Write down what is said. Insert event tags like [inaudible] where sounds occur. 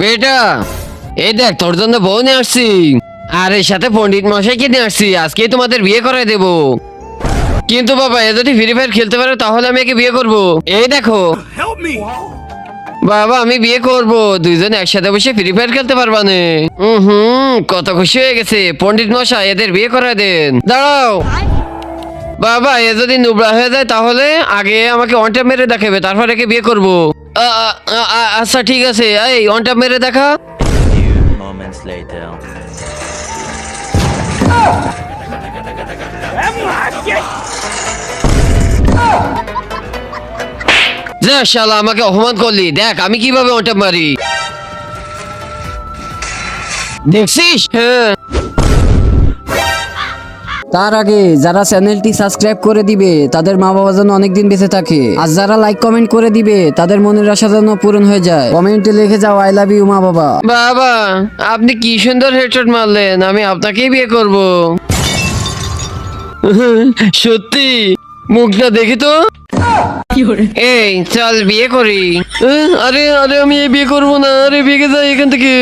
বেটা এই দেখ তোর জন্য বউ নিয়ে আসছি। আর এর সাথে পণ্ডিত মশাইকে নিয়ে আসছি আজকেই তোমাদের বিয়ে করাই দেবো। কিন্তু বাবা এ যদি ফ্রি ফায়ার খেলতে পারে তাহলে আমি একে বিয়ে করব। এই দেখো। বাবা আমি বিয়ে করব। দুইজন একসাথে বসে ফ্রি ফায়ার খেলতে পারবা নে। হুম কত খুশি হয়ে গেছে। পণ্ডিত মশাই এদের বিয়ে করাই দেন। দাঁড়াও। বাবা, এ যদি নুবড়া হয়ে যায় তাহলে আগে আমাকে অনটা মেরে দেখাবে, তারপর একে বিয়ে করব। আচ্ছা ঠিক আছে। এই অনটা মেরে দেখা। শালা, আমাকে অপমান করলি। দেখ, আমি কীভাবে ওটা মারি। দেখছিস? হ্যাঁ। তার আগে যারা চ্যানেলটি সাবস্ক্রাইব করে দিবে তাদের মা বাবা যেন অনেকদিন বেঁচে থাকে। আর যারা লাইক কমেন্ট করে দিবে তাদের মনের আশা যেন পূরণ হয়ে যায়। কমেন্টে লিখে যাও আই লাভ ইউ মা বাবা বাবা আপনি কি সুন্দর হেডশট মারলেন। আমি আপনাকেই বিয়ে করব। [laughs] সত্যি? মুখটা দেখি তো। এই চল বিয়ে করি। আরে আরে আমি এই বিয়ে করব না। আরে বিয়ে যাই এখান থেকে।